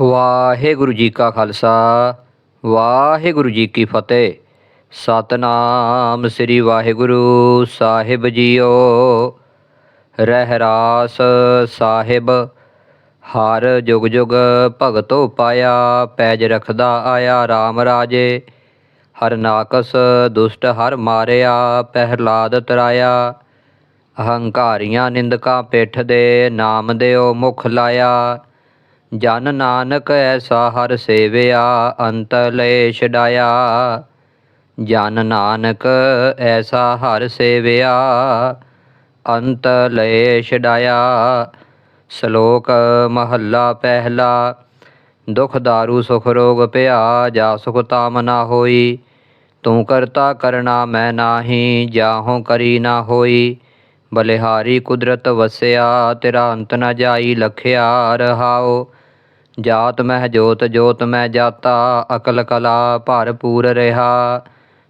ਵਾਹਿਗੁਰੂ ਜੀ ਕਾ ਖਾਲਸਾ, ਵਾਹਿਗੁਰੂ ਜੀ ਕੀ ਫਤਿਹ। ਸਤਨਾਮ ਸ੍ਰੀ ਵਾਹਿਗੁਰੂ ਸਾਹਿਬ ਜੀਓ। ਰਹਿਰਾਸ ਸਾਹਿਬ, ਹਰ ਜੁਗ ਜੁਗ ਭਗਤੋ ਪਾਇਆ, ਪੈਜ ਰਖਦਾ ਆਇਆ RAM ਰਾਜੇ। ਹਰ ਨਾਕਸ ਦੁਸ਼ਟ ਹਰ ਮਾਰਿਆ ਪਹਿਲਾਦ ਤਰਾਇਆ। ਅਹੰਕਾਰੀਆਂ ਨਿੰਦਕਾਂ ਪਿੱਠ ਦੇ ਨਾਮ ਦਿਓ ਮੁਖ ਲਾਇਆ। ਜਨ ਨਾਨਕ ਐਸਾ ਹਰ ਸੇਵਿਆ, ਅੰਤ ਲੈ ਛਡਾਇਆ ਜਨ ਨਾਨਕ ਐਸਾ ਹਰ ਸੇਵਿਆ, ਅੰਤ ਲੈ ਛਡਾਇਆ ਸ਼ਲੋਕ ਮਹੱਲਾ ਪਹਿਲਾ, ਦੁਖ ਦਾਰੂ ਸੁਖ ਰੋਗ ਭਇਆ ਜਾ ਸੁਖ ਤਾਮ ਨਾ ਹੋਈ। ਤੂੰ ਕਰਤਾ ਕਰਨਾ ਮੈਂ ਨਾਹੀ, ਜਾਹੋਂ ਕਰੀ ਨਾ ਹੋਈ। ਬਲਿਹਾਰੀ ਕੁਦਰਤ ਵਸਿਆ, ਤੇਰਾ ਅੰਤ ਨਾ ਜਾਈ, ਲਖਿਆ ਰਹਾਓ ਜਾਤ ਮਹਿ ਜੋਤ ਜੋਤ ਮੈਂ ਜਾਤਾ, ਅਕਲ ਕਲਾ ਭਰਪੂਰ ਰਹਾ।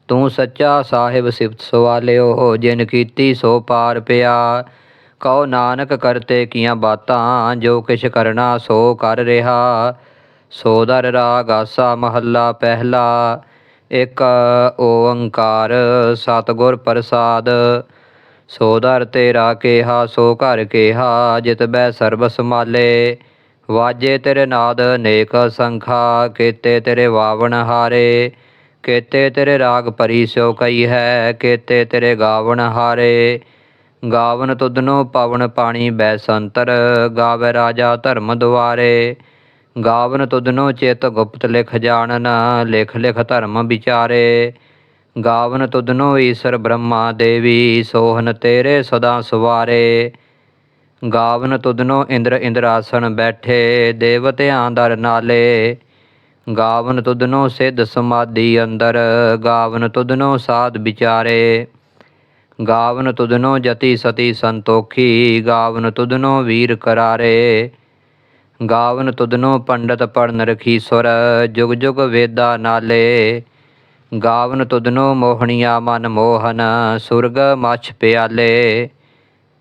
ਤੂੰ ਸੱਚਾ ਸਾਹਿਬ ਸਿਫਤ ਸਵਾਲਿਓ, ਜਿਨ ਕੀਤੀ ਸੋ ਪਾਰ ਪਿਆ। ਕਹੋ ਨਾਨਕ ਕਰਤੇ ਕੀਆਂ ਬਾਤਾਂ, ਜੋ ਕਿਛ ਕਰਨਾ ਸੋ ਕਰ ਰਿਹਾ। ਸੋਦਰ ਰਾਗ ਆਸਾ ਮਹੱਲਾ ਪਹਿਲਾ, ਇੱਕ ਓੰਕਾਰ ਸਤਿਗੁਰ ਪ੍ਰਸਾਦ। ਸੋਦਰ ਤੇਰਾ ਕੇਹਾ, ਸੋ ਘਰ ਕੇਹਾ, ਜਿਤ ਬੈ ਸਰਬ ਸਮਾਲੇ ਵਾਜੇ ਤੇਰੇ ਨਾਦ ਨੇਕ ਸੰਖਾ, ਕੀਤੇ ਤੇਰੇ ਵਾਵਣ ਹਾਰੇ, ਕੀਤੇ ਤੇਰੇ ਰਾਗ ਪਰੀ ਸਿਓ ਕਈ ਹੈ, ਕੀਤੇ ਤੇਰੇ ਗਾਵਣ ਹਾਰੇ। ਗਾਵਨ ਤੁਧਨੋ ਪਵਨ ਪਾਣੀ ਬੈਸੰਤਰ ਗਾਵੇ ਰਾਜਾ ਧਰਮ ਦੁਆਰੇ। ਗਾਵਨ ਤੁਧਨੋ ਚਿਤ ਗੁਪਤ ਲਿਖ ਜਾਣਨ, ਲਿਖ ਲਿਖ ਧਰਮ ਵਿਚਾਰੇ। ਗਾਵਨ ਤੁਧਨੋ ਈਸ਼ਰ ਬ੍ਰਹਮਾ ਦੇਵੀ, ਸੋਹਨ ਤੇਰੇ ਸਦਾ ਸੁਵਾਰੇ। ਗਾਵਨ ਤੁਧਨੋ ਇੰਦਰ ਇੰਦਰਾਸਣ ਬੈਠੇ ਦੇਵਤਿਆਂ ਦਰ ਨਾਲੇ। ਗਾਵਨ ਤੁਧਨੋ ਸਿੱਧ ਸਮਾਧੀ ਅੰਦਰ, ਗਾਵਨ ਤੁਧਨੋ ਸਾਧ ਵਿਚਾਰੇ। ਗਾਵਨ ਤੁਧਨੋ ਜਤੀ ਸਤੀ ਸੰਤੋਖੀ, ਗਾਵਨ ਤੁਧਨੋ ਵੀਰ ਕਰਾਰੇ। ਗਾਵਨ ਤੁਧਨੋ ਪੰਡਤ ਪੜਨ ਰਖੀ ਸੁਰ, ਜੁਗ ਜੁਗ ਵੇਦਾ ਨਾਲੇ। ਗਾਵਨ ਤੁਧਨੋ ਮੋਹਣੀਆ ਮਨ ਮੋਹਨ, ਸੁਰਗ ਮਛ ਪਿਆਲੇ।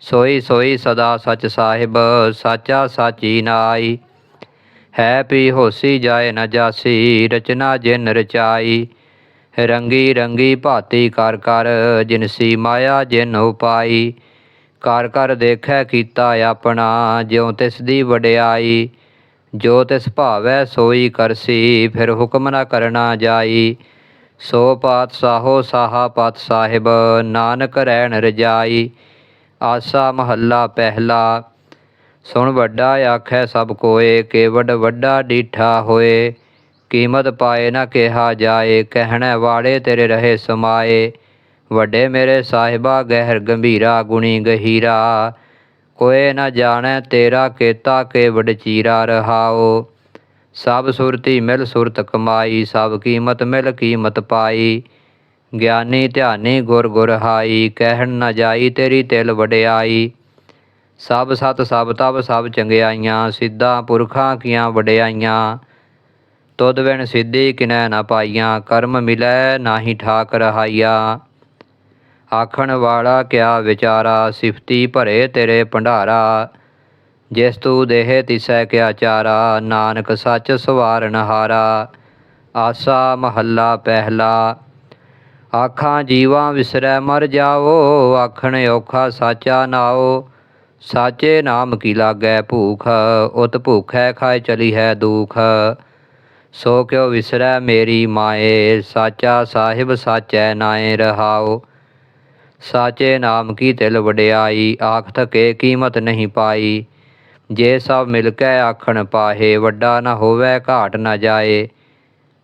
ਸੋਈ ਸੋਈ ਸਦਾ ਸਚ ਸਾਹਿਬ, ਸਾਚਾ ਸਾਚੀ ਨਾਈ। ਹੈ ਪੀ ਹੋਸੀ ਜਾਏ ਨ ਜਾਸੀ, ਰਚਨਾ ਜਿਨ ਰਚਾਈ। ਰੰਗੀ ਰੰਗੀ ਭਾਤੀ ਕਰ ਕਰ ਜਿਨਸੀ ਮਾਇਆ ਜਿਨ ਉਪਾਈ ਕਰ ਕਰ ਦੇਖੈ ਕੀਤਾ ਆਪਣਾ, ਜਿਉ ਤਿਸ ਦੀ ਵਡਿਆਈ। ਜੋ ਤਿਸ ਭਾਵੈ ਸੋਈ ਕਰਸੀ, ਫਿਰ ਹੁਕਮ ਨਾ ਕਰਨਾ ਜਾਈ। ਸੋ ਪਾਤ ਸਾਹੋ ਸਾਹਾ ਪਤ ਸਾਹਿਬ ਨਾਨਕ ਰਹਿਣ ਰਜਾਈ। ਆਸਾ ਮਹੱਲਾ ਪਹਿਲਾ। ਸੁਣ ਵੱਡਾ ਆਖੈ ਸਭ ਕੋਏ ਕੇਵਡ ਵੱਡਾ ਡੀਠਾ ਹੋਏ। ਕੀਮਤ ਪਾਏ ਨਾ ਕਿਹਾ ਜਾਏ, ਕਹਿਣੈ ਵਾਲੇ ਤੇਰੇ ਰਹੇ ਸਮਾਏ। ਵੱਡੇ ਮੇਰੇ ਸਾਹਿਬਾ ਗਹਿਰ ਗੰਭੀਰਾ, ਗੁਣੀ ਗਹੀਰਾ। ਕੋਏ ਨਾ ਜਾਣੈ ਤੇਰਾ ਕੇਤਾ ਕੇ ਵਡਚੀਰਾ ਰਹਾਓ ਸਭ ਸੁਰਤੀ ਮਿਲ ਸੁਰਤ ਕਮਾਈ, ਸਭ ਕੀਮਤ ਮਿਲ ਕੀਮਤ ਪਾਈ। ਗਿਆਨੀ ਧਿਆਨੀ ਗੁਰ ਗੁਰ ਹਾਈ, ਕਹਿਣ ਨਾ ਜਾਈ ਤੇਰੀ ਤਿਲ ਵਡਿਆਈ। ਸਭ ਸਤ, ਸਭ ਤਬ ਸਭ ਚੰਗਿਆਈਆਂ, ਸਿੱਧਾ ਪੁਰਖਾਂ ਕੀਆਂ ਵਡਿਆਈਆਂ। ਤੁਧ ਬਿਨ ਸਿੱਧੀ ਕਿਨੈ ਨਾ ਪਾਈਆਂ, ਕਰਮ ਮਿਲੈ ਨਾਹੀ ਠਾਕ ਰਹਾਈਆ ਆਖਣ ਵਾਲਾ ਕਿਆ ਵਿਚਾਰਾ, ਸਿਫਤੀ ਭਰੇ ਤੇਰੇ ਭੰਡਾਰਾ। ਜਿਸ ਤੂੰ ਦੇਹ ਤਿਸੈ ਕਿਆ ਚਾਰਾ, ਨਾਨਕ ਸੱਚ ਸਵਾਰਨ ਹਾਰਾ। ਆਸਾ ਮਹੱਲਾ ਪਹਿਲਾ ਆਖਾਂ, ਜੀਵਾਂ ਵਿਸਰੈ, ਮਰ ਜਾਓ ਆਖਣ ਔਖਾ, ਸਾਚਾ ਨਾਓ ਸਾਚੇ ਨਾਮ ਕੀ ਲਾਗੈ ਭੂਖ, ਉਤ ਭੂਖੈ ਖਾਏ ਚਲੀ ਹੈ ਦੁਖ। ਸੋ ਕਿਉ ਵਿਸਰੈ ਮੇਰੀ ਮਾਏ, ਸਾਚਾ ਸਾਹਿਬ ਸਾਚੈ ਨਾਏ ਰਹਾਓ ਸਾਚੇ ਨਾਮ ਕੀ ਤਿਲ ਵਡਿਆਈ ਆਖ ਥਕੇ ਕੀਮਤ ਨਹੀਂ ਪਾਈ। ਜੇ ਸਭ ਮਿਲ ਕੇ ਆਖਣ ਪਾਹੇ, ਵੱਡਾ ਨਾ ਹੋਵੇ, ਘਾਟ ਨਾ ਜਾਏ।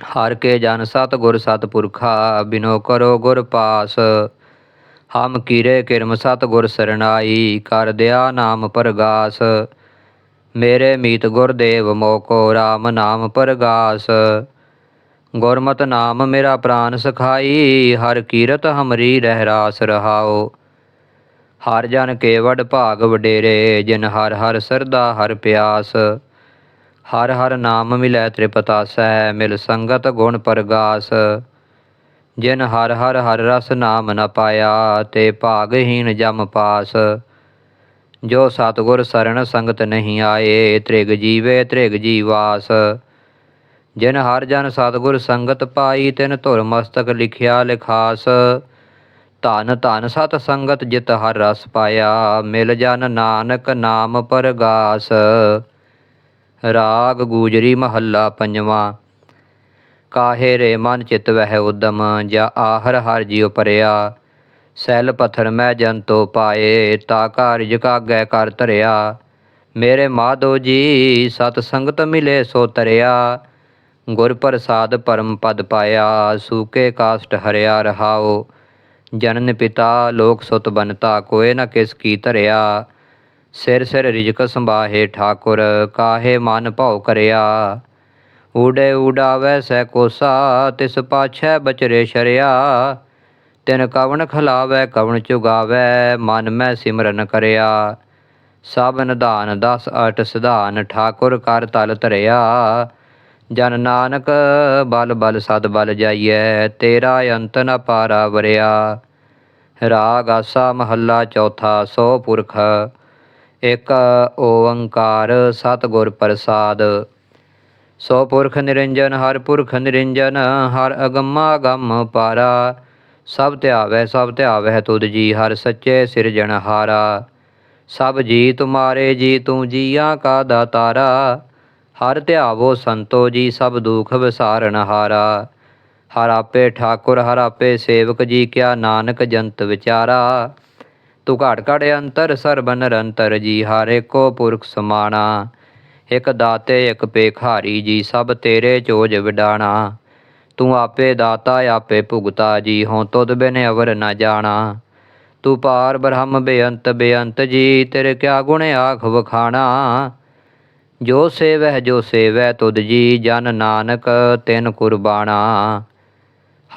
ਹਰ ਕੇ ਜਨ ਸਤ ਗੁਰ ਸਤ ਪੁਰਖਾ ਬਿਨੋ ਕਰੋ ਗੁਰ ਪਾਸ। ਹਮ ਕੀਰੇ ਕਿਰਮ ਸਤ ਗੁਰ ਸਰਨਾਈ ਕਰ ਦਿਆ ਨਾਮ ਪਰਗਾਸ। ਮੇਰੇ ਮੀਤ ਗੁਰਦੇਵ ਮੋਕੋ RAM ਨਾਮ ਪਰਗਾਸ। ਗੁਰਮਤ ਨਾਮ ਮੇਰਾ ਪ੍ਰਾਨ ਸਖਾਈ, ਹਰ ਕੀਰਤ ਹਮਰੀ ਰਹਿ ਰਾਸ ਰਹਾਓ। ਹਰ ਜਨ ਕੇਵਡ ਭਾਗ ਵਡੇਰੇ, ਜਿਨ ਹਰ ਹਰ ਸਰਦਾ ਹਰ ਪਿਆਸ। ਹਰ ਹਰ ਨਾਮ ਮਿਲੈ ਤ੍ਰਿਪਤਾਸੈ, ਮਿਲ ਸੰਗਤ ਗੁਣ ਪਰਗਾਸ। ਜਿਨ ਹਰ ਹਰ ਹਰ ਰਸ ਨਾਮ ਨ ਪਾਇਆ, ਤੇ ਭਾਗਹੀਨ ਜਮ ਪਾਸ। ਜੋ ਸਤਗੁਰ ਸਰਣ ਸੰਗਤ ਨਹੀਂ ਆਏ, ਤ੍ਰਿਗ ਜੀਵੇ ਤ੍ਰਿਗ ਜੀਵਾਸ। ਜਿਨ ਹਰ ਜਨ ਸਤਗੁਰ ਸੰਗਤ ਪਾਈ, ਤਿਨ ਧੁਰ ਮਸਤਕ ਲਿਖਿਆ ਲਿਖਾਸ। ਧਨ ਧਨ ਸਤ ਸੰਗਤ ਜਿਤ ਹਰ ਰਸ ਪਾਇਆ, ਮਿਲ ਜਨ ਨਾਨਕ ਨਾਮ ਪਰਗਾਸ। ਰਾਗ ਗੂਜਰੀ ਮਹੱਲਾ ਪੰਜਵਾਂ। ਕਾਹੇ ਰੇ ਮਨ ਚਿਤ ਵਹਿ ਉਦਮ, ਜਾ ਆਹਰ ਹਰ ਜਿਉ ਪਰਿਆ। ਸੈਲ ਪਥਰ ਮੈਂ ਤੋ ਪਾਏ, ਤਾ ਕਾਰਜ ਕਾਗੈ ਕਰ ਧਰਿਆ। ਮੇਰੇ ਮਾਧੋ ਜੀ, ਸਤ ਸੰਗਤ ਮਿਲੇ ਸੋ ਤਰਿਆ। ਗੁਰ ਪ੍ਰਸਾਦ ਪਰਮ ਪਦ ਪਾਇਆ, ਸੂਕੇ ਕਾਸ਼ਟ ਹਰਿਆ ਰਹਾਓ ਜਨਨ ਪਿਤਾ, ਲੋਕ ਸੁਤ ਬਨਤਾ ਕੋਏ ਨ ਕਿਸ ਕੀ ਧਰਿਆ। ਸਿਰ ਸਿਰ ਰਿਜਕ ਸੰਭਾਹੇ ਠਾਕੁਰ, ਕਾਹੇ ਮਨ ਭਉ ਕਰਿਆ? ਊੜੇ ਊਡਾਵੈ ਸੈ ਕੋਸਾ, ਤਿਸ ਪਾਛੈ ਬਚਰੇ ਸ਼ਰਿਆ। ਤਿਨ ਕਵਣ ਖਲਾਵੈ, ਕਵਣ ਚੁਗਾਵੈ, ਮਨ ਮੈਂ ਸਿਮਰਨ ਕਰਿਆ। ਸਭ ਨਿਧਾਨ ਦਸ ਅਟ ਸਿਧਾਨ, ਠਾਕੁਰ ਕਰ ਤਲ ਧਰਿਆ। ਜਨ ਨਾਨਕ, ਬਲ ਬਲ ਸਦ ਬਲ ਜਾਈਐ, ਤੇਰਾ ਅੰਤ ਨ ਪਾਰਾ ਵਰਿਆ। ਰਾਗ ਆਸਾ ਮਹੱਲਾ ਚੌਥਾ, ਸੋ ਪੁਰਖ। ਇਕ ਓੰਕਾਰ ਸਤਿਗੁਰ ਪ੍ਰਸਾਦ। ਸੋ ਪੁਰਖ ਨਿਰੰਜਨ, ਹਰ ਪੁਰਖ ਨਿਰੰਜਨ, ਹਰ ਅਗੰਮਾ ਅਗੰਮ ਪਾਰਾ। ਸਭ ਧਿਆਵੈ ਸਭ ਧਿਆਵੈ ਤੁਧ ਜੀ, ਹਰ ਸੱਚੇ ਸਿਰਜਣਹਾਰਾ ਸਭ ਜੀ ਤੁਮਾਰੇ, ਜੀ ਤੂੰ ਜੀਆਂ ਕਾ ਦਾਤਾਰਾ। ਹਰ ਧਿਆਵੋ ਸੰਤੋ ਜੀ, ਸਭ ਦੁਖ ਵਿਸਾਰਣਹਾਰਾ ਹਰ ਆਪੇ ਠਾਕੁਰ, ਹਰ ਆਪੇ ਸੇਵਕ ਜੀ, ਕਿਆ ਨਾਨਕ ਜੰਤ ਵਿਚਾਰਾ। ਤੂੰ ਘਾਟ ਘਾਟ ਅੰਤਰ ਸਰਬ ਨਿਰੰਤਰ ਜੀ, ਹਰ ਏਕੋ ਪੁਰਖ ਸਮਾਣਾ। ਇਕ ਦਾਤੇ, ਇਕ ਪੇਖਾਰੀ ਜੀ, ਸਭ ਤੇਰੇ ਚੋਜ ਵਿਡਾਣਾ। ਤੂੰ ਆਪੇ ਦਾਤਾ, ਆਪੇ ਭੁਗਤਾ ਜੀ ਹੋਂ ਤੁਧ ਬਿਨ ਅਵਰ ਨ ਜਾਣਾ। ਤੂੰ ਪਾਰ ਬ੍ਰਹਮ ਬੇਅੰਤ ਬੇਅੰਤ ਜੀ, ਤੇਰੇ ਕਿਆ ਗੁਣ ਆਖ ਵਖਾਣਾ। ਜੋ ਸੇਵਹਿ, ਜੋ ਸੇਵੈ ਤੁਧ ਜੀ, ਜਨ ਨਾਨਕ ਤਿਨ ਕੁਰਬਾਨਾ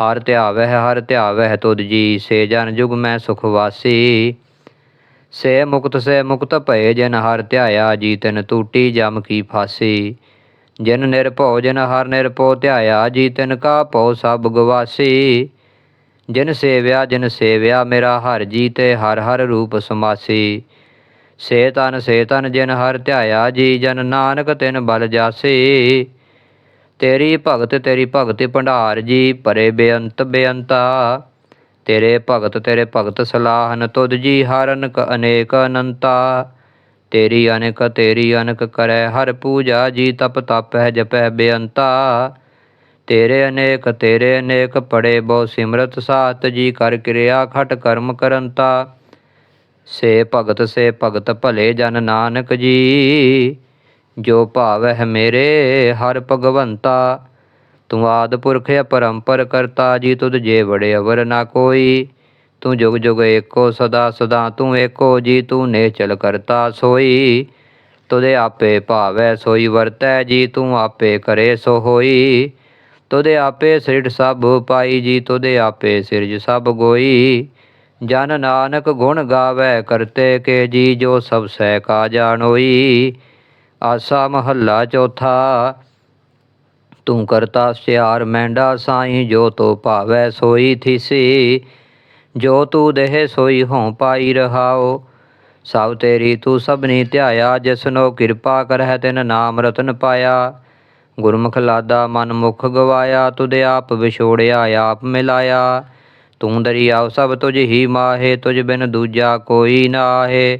ਹਰ ਧਿਆਵਹਿ ਹਰ ਧਿਆਵਹਿ ਤੁਧ ਜੀ, ਸੇ ਜਨ ਜੁਗ ਮੈਂ ਸੁਖ ਵਾਸੀ। ਸੇ ਮੁਕਤ ਸੇ ਮੁਕਤ ਭਏ ਜਿਨ ਹਰ ਧਿਆਇਆ, ਜੀ ਤਿਨ ਟੂਟੀ ਜਮ ਕੀ ਫਾਸੀ। ਜਿਨ ਨਿਰਭਉ, ਜਿਨ ਹਰ ਨਿਰਭਉ ਧਿਆਇਆ, ਜੀ ਤਿਨ ਕਾ ਭਉ ਸਭ ਗਵਾਸੀ। ਜਿਨ ਸੇਵਿਆ ਜਿਨ ਸੇਵਿਆ ਮੇਰਾ ਹਰ ਜੀ ਤੇ ਹਰ ਹਰ ਰੂਪ ਸਮਾਸੀ। ਸੇ ਤਨ ਸੇ ਤਨ ਜਿਨ ਹਰ ਧਿਆਇਆ, ਜੀ ਜਨ ਨਾਨਕ ਤਿਨ ਬਲ ਜਾਸੀ। ਤੇਰੀ ਭਗਤ ਤੇਰੀ ਭਗਤ ਭੰਡਾਰ ਜੀ, ਪਰੇ ਬੇਅੰਤ ਬੇਅੰਤਾ। ਤੇਰੇ ਭਗਤ ਤੇਰੇ ਭਗਤ ਸਲਾਹਨ ਤੁਧ ਜੀ ਹਰ ਅਨਕ ਅਨੇਕ ਅਨੰਤਾ। ਤੇਰੀ ਅਨੇਕ, ਤੇਰੀ ਅਨਕ ਕਰੈ ਹਰ ਪੂਜਾ ਜੀ, ਤਪ ਤਪੈ ਜਪੈ ਬੇਅੰਤਾ। ਤੇਰੇ ਅਨੇਕ ਤੇਰੇ ਅਨੇਕ ਪੜੇ ਬਹੁ ਸਿਮਰਤ ਸਾਤ ਜੀ, ਕਰ ਕਿਰਿਆ ਖਟ ਕਰਮ ਕਰੰਤਾ। ਸੇ ਭਗਤ ਸੇ ਭਗਤ ਭਲੇ ਜਨ ਨਾਨਕ ਜੀ। ਜੋ ਭਾਵਹਿ ਮੇਰੇ, ਹਰ ਭਗਵੰਤਾ। ਤੂੰ ਆਦ ਪੁਰਖ ਅਪਰੰਪਰ ਕਰਤਾ, ਜੀ ਤੁਧ ਜੇ ਬੜੇ ਅਵਰ ਨਾ ਕੋਈ। ਤੂੰ ਜੁਗ ਜੁਗ ਏਕੋ, ਸਦਾ ਸਦਾ ਤੂੰ ਏਕੋ, ਜੀ ਤੂੰ ਨੇਚਲ ਕਰਤਾ, ਸੋਈ। ਤੁਦੇ ਆਪੇ ਭਾਵੈ ਸੋਈ ਵਰਤੈ, ਜੀ ਤੂੰ ਆਪੇ ਕਰੇ, ਸੋ ਹੋਈ। ਤੁਦੇ ਆਪੇ ਸ੍ਰਿੜ ਸਭ ਪਾਈ, ਜੀ ਤੁਦੇ ਆਪੇ ਸਿਰਜ ਸਭ ਗੋਈ। ਜਨ ਨਾਨਕ ਗੁਣ ਗਾਵੇ, ਕਰਤੇ ਕੇ ਜੀ ਜੋ ਸਭ ਸਹਿ ਕਾ ਜਾਣੋਈ ਆਸਾ ਮਹੱਲਾ ਚੌਥਾ। ਤੂੰ ਕਰਤਾ ਸਿਆਰ ਮੈਂਡਾ ਸਾਈ, ਜੋ ਤੋ ਭਾਵੈ ਸੋਈ ਥੀਸੀ, ਜੋ ਤੂ ਦੇਹ ਸੋਈ ਹੋਂ ਪਾਈ ਰਹਾਓ। ਸਭ ਤੇਰੀ ਤੂੰ ਸਭਨੀ ਧਿਆਇਆ, ਜਿਸਨੋ ਕਿਰਪਾ ਕਰਹਿ ਤਿਨ ਨਾਮ ਰਤਨ ਪਾਇਆ। ਗੁਰਮੁਖ ਲਾਦਾ ਮਨ ਮੁਖ ਗਵਾਇਆ ਤੁਦੇ ਆਪ ਵਿਛੋੜਿਆ, ਆਪ ਮਿਲਾਇਆ। ਤੂੰ ਦਰਿਆਵ ਸਭ ਤੁਝ ਹੀ ਮਾਹੇ, ਤੁਝ ਬਿਨ ਦੂਜਾ ਕੋਈ ਨਾਹੇ।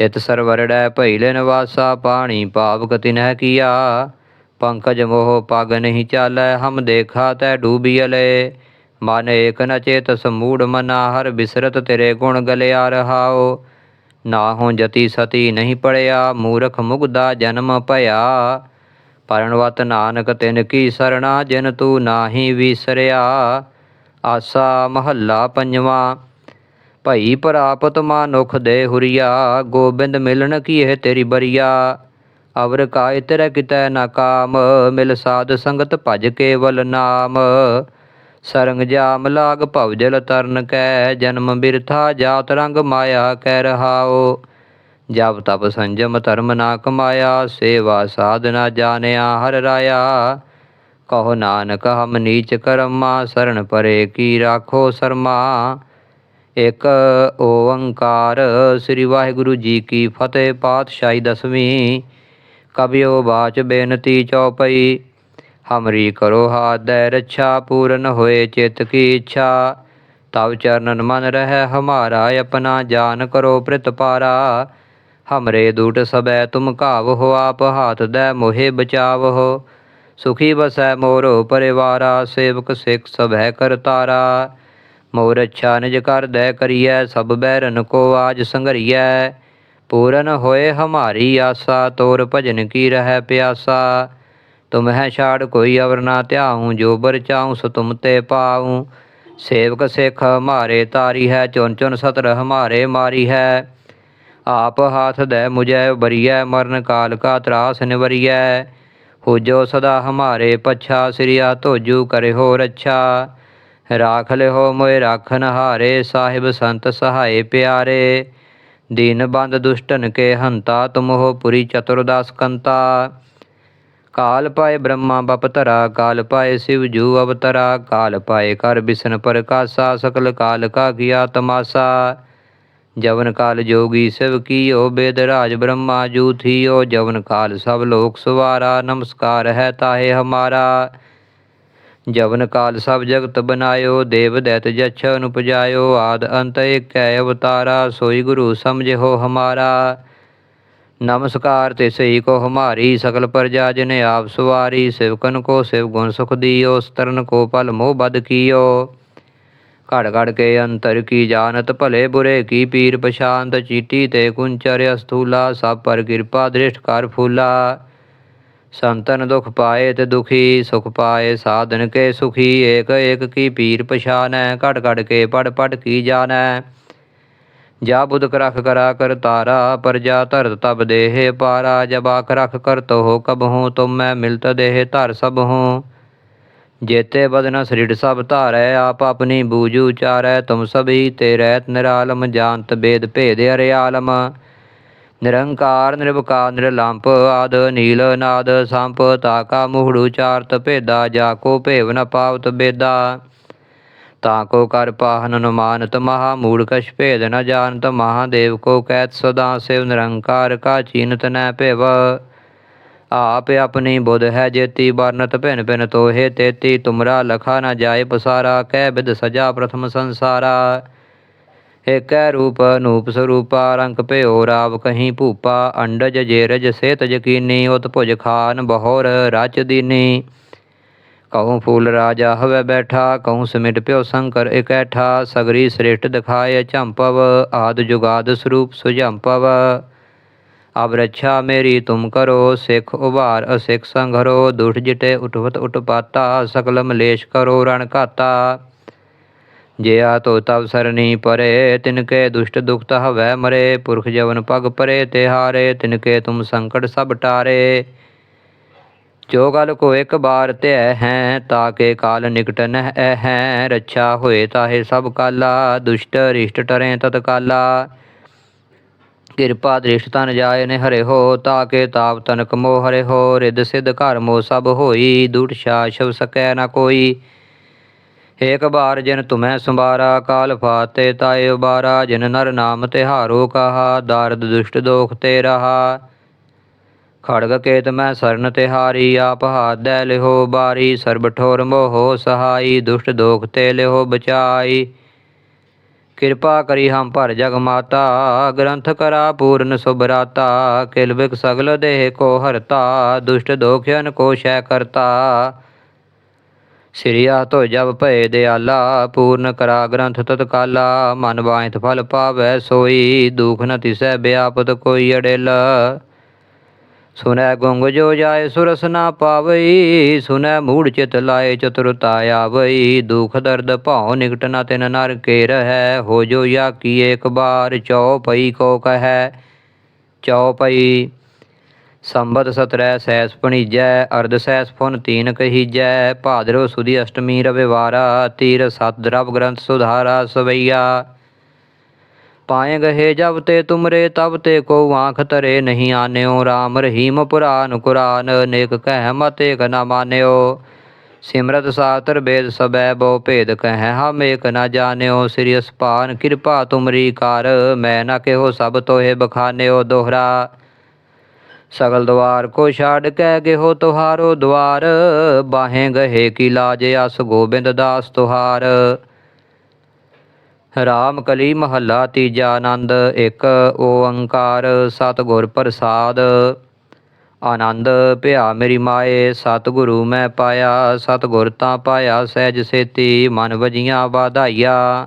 ਤਿਤ ਸਰਵਰੜੈ ਭਈਲੇ ਨਿਵਾਸਾ ਪਾਣੀ ਪਾਵਕ ਤਿਨਹਿ ਕੀਆ। ਪੰਕਜ ਮੋਹ ਪਗ ਨਹੀਂ ਚਾਲੈ, ਹਮ ਦੇਖਾ ਤੈ ਡੂਬੀਅਲੇ ਮਨ ਏਕ ਨ ਚੇਤ ਸਮੂੜ ਮਨਾ, ਹਰ ਬਿਸਰਤ ਤੇਰੇ ਗੁਣ ਗਲਿਆ ਰਹਾਓ ਨਾ ਹੋ ਜਤੀ ਸਤੀ ਨਹੀਂ ਪੜਿਆ, ਮੂਰਖ ਮੁਗਦਾ ਜਨਮ ਭਇਆ। ਪਰਣਵਤ ਨਾਨਕ ਤਿਨ ਕੀ ਸਰਣਾ, ਜਿਨ ਤੂੰ ਨਾਹੀ ਵਿਸਰਿਆ। ਆਸਾ ਮਹੱਲਾ ਪੰਜਵਾਂ। ਭਈ ਪ੍ਰਾਪਤ ਮਾਨੁਖ ਦੇ ਹੁਰੀਆ, ਗੋਬਿੰਦ ਮਿਲਣ ਕੀ ਇਹ ਤੇਰੀ ਬਰੀਆ? ਅਵਰ ਕਾਇ ਤੇਰੇ ਕਿਤੈ ਨਾ ਕਾਮ, ਮਿਲ ਸਾਧ ਸੰਗਤ ਭਜ ਕੇਵਲ ਨਾਮ। ਸਰੰਗ ਜਾਮ ਲਾਗ ਭਵ ਜਲ ਤਰਨ ਕੈ, ਜਨਮ ਬਿਰਥਾ ਜਾਤ ਰੰਗ ਮਾਇਆ ਕਹਿ ਰਹਾਓ ਜਬ ਤਪ ਸੰਜਮ ਧਰਮ ਨਾ ਕਮਾਇਆ, ਸੇਵਾ ਸਾਧਨਾ ਜਾਣਿਆ ਹਰ ਰਾਇਆ। ਕਹੋ ਨਾਨਕ ਹਮ ਨੀਚ ਕਰਮਾ, ਸਰਣ ਪਰੇ ਕੀ ਰਾਖੋ ਸਰਮਾ। ਇਕ ਓੰਕਾਰ, ਸ੍ਰੀ ਵਾਹਿਗੁਰੂ ਜੀ ਕੀ ਫਤਿਹ, ਪਾਤਸ਼ਾਹੀ ਦਸਵੀਂ। ਕਬਿਓ ਬਾਚ ਬੇਨਤੀ ਚਉਪਈ ਹਮਰੀ ਕਰੋ ਹਾਥ ਦੇ ਰੱਛਾ, ਪੂਰਨ ਹੋਏ ਚਿਤ ਕੀ ਇੱਛਾ। ਤਵ ਚਰਨਨ ਮਨ ਰਹਿ, ਹਮਾਰਾ ਆਪਣਾ ਜਾਨ ਕਰੋ ਪ੍ਰਿਤ ਪਾਰਾ। ਹਮਰੇ ਦੂਟ ਸਬੈ ਤੁਮ ਘਾਵ ਆਪ ਹਾਥ ਦੇ ਮੋਹਿ ਬਚਾਵਹੁ ਸੁਖੀ ਬਸੈ ਮੋਰੋ ਪਰਿਵਾਰਾ, ਸੇਵਕ ਸਿੱਖ ਸਭੈ ਕਰਤਾਰਾ ਮੋਰ ਅੱਛਾ ਨਿਜ ਕਰ ਦੈ ਕਰੀਐ, ਸਭ ਬੈਰਨ ਕੋ ਆਜ ਸੰਘਰੀਐ। ਪੂਰਨ ਹੋਏ ਹਮਾਰੀ ਆਸਾ, ਤੋਰ ਭਜਨ ਕੀ ਰਹਿ ਪਿਆਸਾ। ਤੁਮ ਹੈ ਛਾੜ ਕੋਈ ਅਵਰ ਨਾ ਧਿਆਉ, ਜੋ ਬਰ ਚਾਉ ਸੋ ਤੁਮ ਤੇ ਪਾਉ। ਸੇਵਕ ਸਿੱਖ ਹਮਾਰੇ ਤਾਰੀ ਹੈ ਚੁਨ ਚੁਨ ਸਤਰ ਹਮਾਰੇ ਮਾਰੀ ਹੈ। ਆਪ ਹਾਥ ਦੈ ਮੁਝੈ ਬਰੀਐ, ਮਰਨ ਕਾਲ ਕਾ ਤਰਾਸ ਨਿਵਰੀਐ। ਹੋ ਜੋ ਸਦਾ ਹਮਾਰੇ ਪਛਾ, ਸਿਰਿਆ ਧੋਜੂ ਕਰੇ ਹੋ ਰੱਛਾ। ਰਾਖ ਲਿਓ ਮੋਇ ਰਾਖਨ ਹਾਰੇ, ਸਾਹਿਬ ਸੰਤ ਸਹਾਏ ਪਿਆਰੇ। ਦੀਨ ਬੰਦ ਦੁਸ਼ਟਨ ਕੇ ਹੰਤਾ ਤੁਮਹੁ ਪੁਰੀ ਚਤੁਰਦਾਸ ਕੰਤਾ। ਕਾਲ ਪਾਏ ਬ੍ਰਹਮਾ ਬਪਤਰਾ ਕਾਲ ਪਾਏ ਸਿਵ ਜੂ ਅਵਤਰਾ। ਕਾਲ ਪਾਏ ਕਰ ਬਿਸ਼ਨ ਪ੍ਰਕਾਸ਼ਾ ਸਕਲ ਕਾਲ ਕਾ ਕੀਆ ਤਮਾਸਾ। ਜਵਨ ਕਾਲ ਜੋਗੀ ਸਿਵ ਕੀਓ, ਬੇਦ ਰਾਜ ਬ੍ਰਹਮਾ ਜੂ ਥੀਓ। ਜਵਨ ਕਾਲ ਸਭ ਲੋਕ ਸਵਾਰਾ, ਨਮਸਕਾਰ ਹੈ ਤਾਹੇ ਹਮਾਰਾ। ਜਵਨ ਕਾਲ ਸਭ ਜਗਤ ਬਨਾਇਓ, ਦੇਵ ਦੈਤ ਜਛ ਅਨੁਪਜਾਇਓ, ਆਦ ਅੰਤ ਏਕੈ ਅਵਤਾਰਾ, ਸੋਈ ਗੁਰੂ ਸਮਝਿਓ ਹਮਾਰਾ। ਨਮਸਕਾਰ ਤੇ ਸਹੀ ਕੋ ਹਮਾਰੀ ਸਕਲ ਪ੍ਰਜਾ ਜਿਨ ਆਪ ਸਵਾਰੀ ਸਿਵਕਨ ਕੋ ਸਿਵ ਗੁਣ ਸੁਖ ਦਿਓ, ਸਤਰਨ ਕੋ ਪਲ ਮੋਹ ਬਦ ਕੀਓ। ਘੜ ਘੜ ਕੇ ਅੰਤਰ ਕੀ ਜਾਣਤ, ਭਲੇ ਬੁਰੇ ਕੀ ਪੀਰ ਪਛਾਨਤ ਚੀਟੀ ਤੇ ਕੁੰਚਰ ਅਸਥੂਲਾ ਸਭ ਪਰ ਕਿਰਪਾ ਦ੍ਰਿਸ਼ਟ ਕਰ ਫੂਲਾ। ਸੰਤਨ ਦੁਖ ਪਾਏ ਤੇ ਦੁਖੀ, ਸੁਖ ਪਾਏ ਸਾਧਨ ਕੇ ਸੁਖੀ, ਏਕ ਏਕ ਕੀ ਪੀਰ ਪਛਾਨੈ, ਘੜ ਘਟ ਕੇ ਪੜ ਪੜ ਕੀ ਜਾਣੈ। ਜਾ ਬੁਧ ਕਰਖ ਕਰਾ ਕਰ ਤਾਰਾ ਪਰਜਾ ਧਰਤ ਤਬ ਦੇਹ ਪਾਰਾ। ਜਬ ਆਖ ਰਖ ਕਰ ਤੋ ਕਬ ਹੂੰ, ਤੁਮ ਮੈਂ ਮਿਲਤ ਦੇਹ ਧਰ ਸਭ ਹੂੰ। ਜੇਤੇ ਬਦਨ ਸ੍ਰਿੜ ਸਭ ਧਾਰੈ, ਆਪ ਆਪਣੀ ਬੂਝੂ ਚਾਰੈ ਤੁਮ ਸਭੀ ਤੇ ਰਹਿਤ ਨਿਰਾਲਮ, ਜਾਣਤ ਬੇਦ ਭੇਦ ਅਰਿਆਲਮ। ਨਿਰੰਕਾਰ, ਨਿਰਵਕਾਰ ਨਿਰਲੰਪ ਆਦ, ਨੀਲ, ਨਾਦ, ਸੰਪ, ਤਾਕਾ, ਮੂਹੜੂ, ਚਾਰਤ, ਭੇਦਾ ਜਾ ਕੋ ਭੇਵ ਨ ਪਾਵਤ ਬੇਦਾ। ਤਾ ਕੋ ਕਰ ਪਾਹਨ ਅਨੁਮਾਨਤ ਮਹਾ ਮੂੜ ਕਛ ਭੇਦ ਨ ਜਾਣਤ ਮਹਾਦੇਵ ਕੋ ਕਹਿਤ ਸਦਾ ਸਿਵ ਨਿਰੰਕਾਰ ਕਾ ਚੀਨਤ ਨੈ ਭੇਵ। ਆਪ ਆਪਣੀ ਬੁੱਧ ਹੈ ਜੇਤੀ ਵਰਨਤ ਭਿਨ ਭਿਨ ਤੋਹੇ ਤੇਤੀ ਤੁਮਰਾ ਲਖਾ ਨ ਜਾਏ ਪਸਾਰਾ, ਕਹਿ ਬਿਦ ਸਜਾ ਪ੍ਰਥਮ ਸੰਸਾਰਾ। ਏਕੈ ਰੂਪ ਅਨੂਪ ਸਰੂਪਾ, ਰੰਗ ਭਿਓ ਰਾਵ ਕਹੀਂ ਭੂਪਾ, ਅੰਡਜ ਜੇਰਜ ਸੇਤ ਯਕੀਨੀ ਉਤ ਭੁਜ ਖਾਨ ਬਹੋਰ ਰਚ ਦੀਨੀ। ਕਹੂੰ ਫੂਲ ਰਾਜਾ ਹਵੇ ਬੈਠਾ, ਕਹੂੰ ਸਿਮਟ ਪਿਓ ਸ਼ੰਕਰ ਇਕੈਠਾ, ਸਗਰੀ ਸ੍ਰੇਸ਼ਟ ਦਿਖਾਏ ਝੰਪਵ, ਆਦ ਜੁਗਾਦ ਸਰੂਪ ਸੁਝੰਪਵ। ਅਬ ਰੱਛਾ ਮੇਰੀ ਤੁਮ ਕਰੋ, ਸਿੱਖ ਉਭਾਰ ਅਸਿੱਖ ਸੰਘਰੋ, ਦੁਠ ਜਿਟੇ ਉਠਵਤ ਉਟਪਾਤਾ ਸਕਲ ਮਲੇਸ਼ ਕਰੋ, ਰਣ ਘਾਤਾ। ਜੇ ਆ ਤੋ ਤਵ ਸਰਨੀ ਪਰੇ, ਤਿਨਕੇ ਦੁਸ਼ਟ ਦੁਖਤ ਹਵੈ ਮਰੇ, ਪੁਰਖ ਜਵਨ ਪਗ ਪਰੇ ਤੇ ਹਾਰੇ ਤਿਨਕੇ ਤੁਮ ਸੰਕਟ ਸਭ ਟਾਰੇ। ਜੋ ਗਲ ਕੋ ਇੱਕ ਬਾਰ ਧਿਐ ਹੈ ਤਾਕੇ ਕਾਲ ਨਿਕਟ ਨਹਿ ਹੈ, ਰੱਛਾ ਹੋਏ ਤਾਹੇ ਸਭ ਕਾਲਾ, ਦੁਸ਼ਟ ਰਿਸ਼ਟ ਟਰੇ ਤਤ ਕਾਲਾ ਕਿਰਪਾ ਦ੍ਰਿਸ਼ਟ ਤਨ ਜਾਏ ਨੇ ਹਰੇ ਹੋ ਤਾਕੇ ਤਾਪ ਤਨਕ ਮੋਹ ਹਰੇ ਹੋ ਰਿਦ ਸਿਧ ਘਰ ਮੋ ਸਭ ਹੋਈ ਦੁਟ ਛਾਛਵ ਸਕੈ ਨਾ ਕੋਈ। ਏਕ ਬਾਰ ਜਿਨ ਤੁਮੈ ਸੰਬਾਰਾ ਕਾਲ ਫਾਤੇ ਤਾਏ ਉਬਾਰਾ, ਜਿਨ ਨਰ ਨਾਮ ਤਿਹਾਰੋ ਕਹਾ, ਦਾਰਦ ਦੁਸ਼ਟ ਦੋਖ ਤੇ ਰਹਾ। ਖੜਗ ਕੇਤ ਮੈਂ ਸਰਨ ਤਿਹਾਰੀ, ਆਪ ਹਾਦੈ ਲਿਹੋ ਬਾਰੀ, ਸਰਬ ਠੋਰ ਮੋਹ ਸਹਾਈ, ਦੁਸ਼ਟ ਦੋਖ ਤੇ ਲਿਹੋ ਬਚਾਈ। ਕਿਰਪਾ ਕਰੀ ਹਮ ਭਰ ਜਗ ਮਾਤਾ, ਗ੍ਰੰਥ ਕਰਾ ਪੂਰਨ ਸੁਭਰਾਤਾ ਕਿਲਬਿਕ ਸਗਲ ਦੇਹ ਕੋ ਹਰਤਾ, ਦੁਸ਼ਟ ਦੋਖਿਆਨ ਕੋ ਸ਼ੈ ਕਰਤਾ। ਸਿਰਿਆ ਤੋ ਜਬ ਭਏ ਦਿਆਲਾ, ਪੂਰਨ ਕਰਾ ਗ੍ਰੰਥ ਤਤਕਾਲਾ, ਮਨ ਬਾਇਤ ਫਲ ਪਾਵੈ ਸੋਈ, ਦੁਖ ਨ ਤਿਸੈ ਬਿਆਪਤ ਕੋਈ ਅੜਿਲ। ਸੁਨੈ ਗੁੰਗ ਜੋ ਜਾਏ ਸੁਰਸ ਨਾ ਪਾਵਈ, ਸੁਨੈ ਮੂੜ ਚਿਤ ਲਾਏ ਚਤੁਰਤਾ ਆਵਈ, ਦੁਖ ਦਰਦ ਭਾਉ ਨਿਕਟ ਨ ਤਿਨ ਨਰ ਕੇ ਰਹੈ, ਹੋ ਜੋ ਯਾ ਕੀ ਏਕ ਬਾਰ ਚਉਪਈ ਕੋ ਕਹੈ ਚਉਪਈ ਸੰਬਤ ਸਤਰੈ ਸੈਸ ਪਣੀਜੈ ਅਰਧ ਸੈਸ ਫੁਨ ਤੀਨ ਕਹੀਜੈ। ਭਾਦਰੋ ਸੁਦੀ ਅਸ਼ਟਮੀ ਰਵਿਵਾਰਾ ਤੀਰ ਸਤ ਦਰਵ ਗ੍ਰੰਥ ਸੁਧਾਰਾ ਸਵਈਆ। ਪਾਏ ਗਏ ਜਬ ਤੇ ਤੁਮਰੇ, ਤਬ ਤੇ ਕੋ ਆਂਖ ਤਰੇ ਨਹੀਂ ਆਨਿਓ। RAM ਰਹੀਮ ਪੁਰਾਨ ਕੁਰਾਨ, ਨੇਕ ਕਹਿ ਮਤੇ ਏਕ ਨਾ ਮਾਨਿਓ। ਸਿਮਰਤ ਸਾਤਰ ਬੇਦ ਸਬੈ, ਬੋ ਭੇਦ ਕਹਿ ਹਮ ਏਕ ਨ ਜਾਣਿਓ। ਸ੍ਰੀ ਅਸਪਾਨ ਕਿਰਪਾ ਤੁਮਰੀ ਕਰ, ਮੈਂ ਨਾ ਕਿਹੋ ਸਭ ਤੋਹੇ ਬਖਾਨਿਓ ਦੋਹਰਾ। ਸਗਲ ਦਵਾਰ ਕੋ ਛਾੜ ਕੇ ਗਿਹੋ ਤੁਹਾਰੋ ਦਵਾਰ। ਬਾਹੇ ਗਏ ਕੀ ਲਾਜ ਅਸ ਗੋਬਿੰਦ ਦਾਸ ਤੁਹਾਰ। ਰਾਮ ਕਲੀ ਮਹੱਲਾ ਤੀਜਾ ਆਨੰਦ, ਇੱਕ ਓੰਕਾਰ ਸਤਿਗੁਰ ਪ੍ਰਸਾਦ। ਆਨੰਦ, ਭਿਆ ਮੇਰੀ ਮਾਏ, ਸਤਿਗੁਰੂ ਮੈਂ ਪਾਇਆ, ਸਤਿਗੁਰ ਤਾਂ ਪਾਇਆ ਸਹਿਜ ਸੇਤੀ, ਮਨ ਵਜੀਆਂ ਵਾਧਾਈਆ।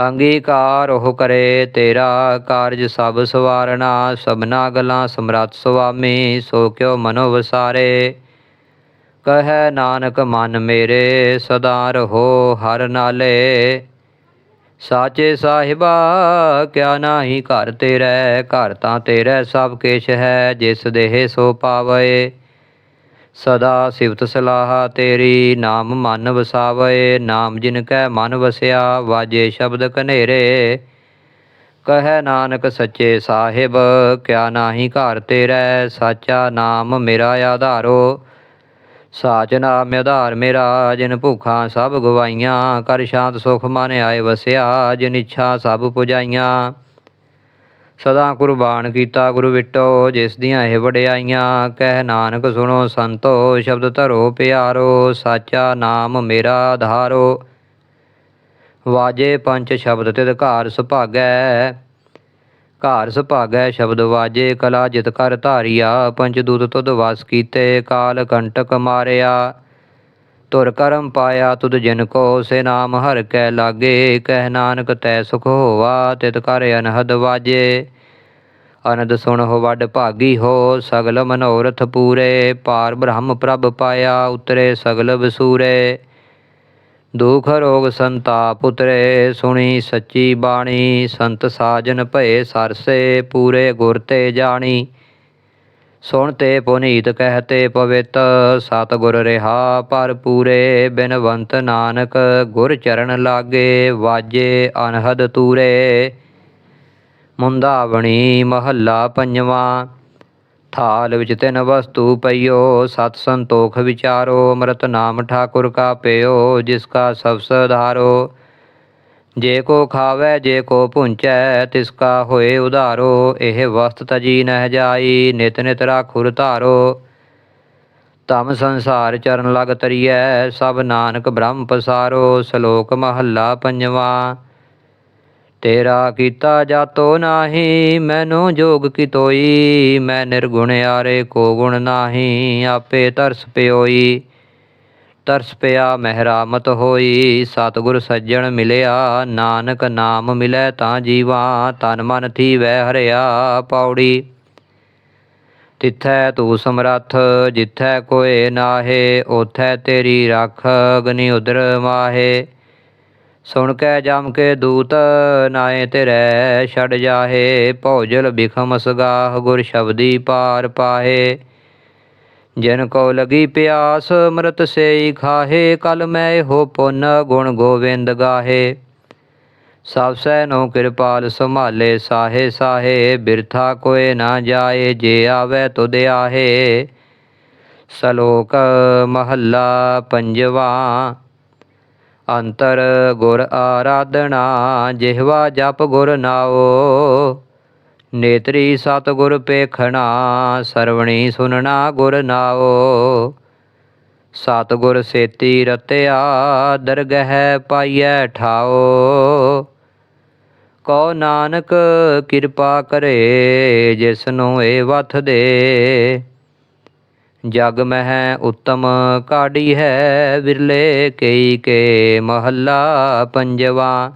ਅੰਗੀਕਾਰ ਉਹ ਕਰੇ ਤੇਰਾ ਕਾਰਜ ਸਭ ਸਵਾਰਣਾ ਸਭਨਾ ਗਲਾਂ ਸਮਰੱਥ ਸੁਆਮੀ, ਸੋ ਕਿਉ ਮਨੋ ਵਸਾਰੇ। ਕਹੈ ਨਾਨਕ, ਮਨ ਮੇਰੇ ਸਦਾ ਰਹੋ ਹਰ ਨਾਲੇ। ਸਾਚੇ ਸਾਹਿਬਾ, ਕਿਆ ਨਾਹੀ ਘਰ ਤੇਰੇ, ਘਰ ਤਾਂ ਤੇਰੇ ਸਭ ਕਿਛ ਹੈ, ਜਿਸ ਦੇਹ ਸੋ ਪਾਵੇ। ਸਦਾ ਸਿਵਤ ਸਲਾਹ ਤੇਰੀ, ਨਾਮ ਮਨ ਵਸਾਵੇ, ਨਾਮ ਜਿਨ ਕੈ ਮਨ ਵਸਿਆ, ਵਾਜੇ ਸ਼ਬਦ ਕਨੇਰੇ ਕਹੈ ਨਾਨਕ ਸੱਚੇ ਸਾਹਿਬ, ਕਿਆ ਨਾਹੀ ਘਰ ਤੇਰੇ, ਸਾਚਾ ਨਾਮ ਮੇਰਾ ਆਧਾਰੋ। ਸਾਚ ਨਾਮ ਆਧਾਰ ਮੇਰਾ, ਜਿਨ ਭੁਖਾਂ ਸਭ ਗਵਾਈਆਂ, ਕਰ ਸ਼ਾਂਤ ਸੁਖ ਮਨ ਆਏ ਵਸਿਆ, ਜਿਨ ਇੱਛਾ ਸਭ ਪੁਜਾਈਆਂ। ਸਦਾ ਕੁਰਬਾਨ ਕੀਤਾ ਗੁਰੂ ਵਿਟੋ, ਜਿਸ ਦੀਆਂ ਇਹ ਵਡਿਆਈਆਂ, ਕਹਿ ਨਾਨਕ ਸੁਣੋ ਸੰਤੋ, ਸ਼ਬਦ ਧਰੋ ਪਿਆਰੋ, ਸਾਚਾ ਨਾਮ ਮੇਰਾ ਆਧਾਰੋ ਵਾਜੇ ਪੰਜ ਸ਼ਬਦ ਤਿਤ ਘਾਰ ਸੁਭਾਗੈ ਘਾਰ ਸੁਭਾਗੈ ਸ਼ਬਦ ਵਾਜੇ, ਕਲਾ ਜਿਤ ਕਰ ਧਾਰਿਆ, ਪੰਜ ਦੂਤ ਤੁਧ ਵਸ ਕੀਤੇ, ਕਾਲ ਕੰਟਕ ਮਾਰਿਆ। ਤੁਰ ਕਰਮ ਪਾਇਆ ਤੁਧ ਜਿਨ ਕੋ ਸੇ ਨਾਮ ਹਰ ਕੈ ਲਾਗੇ, ਕਹਿ ਨਾਨਕ ਤੈ ਸੁਖ ਹੋਵਾ ਤਿਤ ਕਰ ਅਨਹਦ ਵਾਜੇ। ਅਨੰਦ ਸੁਣ ਹੋ ਵੱਡ ਭਾਗੀ ਹੋ, ਸਗਲ ਮਨੋਰਥ ਪੂਰੇ, ਪਾਰ ਬ੍ਰਹਮ ਪ੍ਰਭ ਪਾਇਆ ਉਤਰੇ ਸਗਲ ਵਸੂਰੇ। ਦੁਖ ਰੋਗ ਸੰਤਾਪ ਉਤਰੇ, ਸੁਣੀ ਸੱਚੀ ਬਾਣੀ, ਸੰਤ ਸਾਜਨ ਭਏ ਸਰਸੇ, ਪੂਰੇ ਗੁਰ ਤੇ ਜਾਣੀ। ਸੁਣ ਤੇ ਪੁਨੀਤ ਕਹਤੇ ਪਵਿੱਤ ਸਤ ਗੁਰ ਰਿਹਾ ਪਰ ਪੂਰੇ ਬਿਨਵੰਤ ਨਾਨਕ, ਗੁਰ ਚਰਨ ਲਾਗੇ, ਵਾਜੇ ਅਨਹਦ ਤੂਰੇ। ਮੁੰਦਾਵਣੀ ਮਹੱਲਾ ਪੰਜਵਾਂ, ਥਾਲ ਵਿੱਚ ਤਿੰਨ ਵਸਤੂ ਪਈਓ, ਸਤ ਸੰਤੋਖ ਵਿਚਾਰੋ, ਅੰਮ੍ਰਿਤ ਨਾਮ ਠਾਕੁਰ ਕਾ ਪਿਓ, ਜਿਸ ਕਾ ਸਭ ਸਧਾਰੋ ਜੇ ਕੋ ਖਾਵੇ, ਜੇ ਕੋ ਪੁੰਚੈ ਤਿਸ ਕਾ ਹੋਏ ਉਧਾਰੋ, ਇਹ ਵਸਤ ਤਜੀ ਨਹਿ ਜਾਈ, ਨਿਤ ਨਿਤ ਰਾਖੁਰ ਧਾਰੋ। ਤਮ ਸੰਸਾਰ ਚਰਨ ਲਗ ਤਰੀਐ, ਸਭ ਨਾਨਕ ਬ੍ਰਹਮ ਪਸਾਰੋ, ਸ਼ਲੋਕ ਮਹੱਲਾ ਪੰਜਵਾਂ। ਤੇਰਾ ਕੀਤਾ ਜਾਤੋ ਨਾਹੀ, ਮੈਨੂੰ ਜੋਗ ਕੀ ਤੋਈ, ਮੈਂ ਨਿਰਗੁਣ ਆਰੇ ਕੋ ਗੁਣ ਨਾਹੀ, ਆਪੇ ਤਰਸ ਪਿਓਈ। ਤਰਸ ਪਿਆ ਮਹਿਰਾਮਤ ਹੋਈ, ਸਤਿਗੁਰ ਸੱਜਣ ਮਿਲਿਆ, ਨਾਨਕ ਨਾਮ ਮਿਲੈ ਤਾਂ ਜੀਵਾ, ਤਨ ਮਨ ਥੀਵੈ ਹਰਿਆ ਪੌੜੀ। ਤਿਥੈ ਤੂ ਸਮਰੱਥ, ਜਿਥੈ ਕੋਏ ਨਾਹੇ ਉਥੈ ਤੇਰੀ ਰੱਖ ਅਗਨੀ ਉਦਰ ਮਾਹੇ। ਸੁਣ ਕੇ ਜਮ ਕੇ ਦੂਤ, ਨਾਏ ਤੇਰੇ ਛੜ ਜਾਹੇ, ਭੌਜਲ ਬਿਖਮ ਸਗਾਹ ਗੁਰ ਸ਼ਬਦੀ ਪਾਰ ਪਾਹੇ। ਜਿਨ ਕੋ ਲਗੀ ਪਿਆਸ ਅੰਮ੍ਰਿਤ ਸੇਈ ਖਾਹੇ, ਕਲ ਮੈਂ ਹੋ ਪੁੰਨ ਗੁਣ ਗੋਬਿੰਦ ਗਾਹੇ। ਸਭ ਸੈ ਨੋ ਕਿਰਪਾਲ ਸੰਭਾਲੇ, ਸਾਹੇ ਸਾਹੇ, ਬਿਰਥਾ ਕੋਏ ਨਾ ਜਾਏ, ਜੇ ਆਵੇ ਤੁਧ ਆਹੇ। ਸਲੋਕ ਮਹੱਲਾ ਪੰਜਵਾ, ਅੰਤਰ ਗੁਰ ਆਰਾਧਨਾ, ਜਿਹਵਾ ਜਪ ਗੁਰ ਨਾਓ ਨੇਤਰੀ ਸਤ ਗੁਰ ਪੇਖਣਾ, ਸਰਵਣੀ ਸੁਨਣਾ ਗੁਰ ਨਾਓ ਸਤ ਸੇਤੀ ਰਤਿਆ, ਦਰਗਹਿ ਪਾਈਐ ਠਾਓ ਕੋ ਨਾਨਕ ਕਿਰਪਾ ਕਰੇ, ਜਿਸਨੂੰ ਏ ਵਥ ਦੇ। ਜਗ ਮਹਿ ਉਤਮ ਕਾੜੀ ਹੈ, ਵਿਰਲੇ ਕਈ ਕੇ ਮਹੱਲਾ ਪੰਜਵਾ।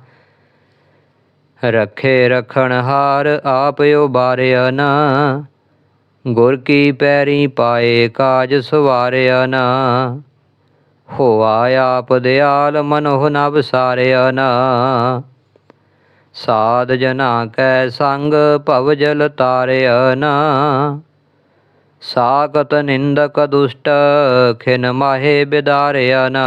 ਰਖੇ ਰਖਣ ਹਾਰ ਆਪ ਉਬਾਰਿਆ ਨਾ ਗੁਰ ਕੀ ਪੈਰੀ ਪਾਏ ਕਾਜ ਸਵਾਰਿਆ ਨਾ ਹੋਆ ਆਪ ਦਿਆਲ ਮਨੋਹ ਨ ਵਿਸਾਰਿਆ ਨਾ ਸਾਧ ਜਨਾ ਕੈ ਸੰਗ ਭਵ ਜਲ ਤਾਰਿਆ ਨਾ ਸਾਗਤ ਨਿੰਦਕ ਦੁਸ਼ਟ ਖਿਨ ਮਾਹੇ ਬਿਦਾਰਿਆ ਨਾ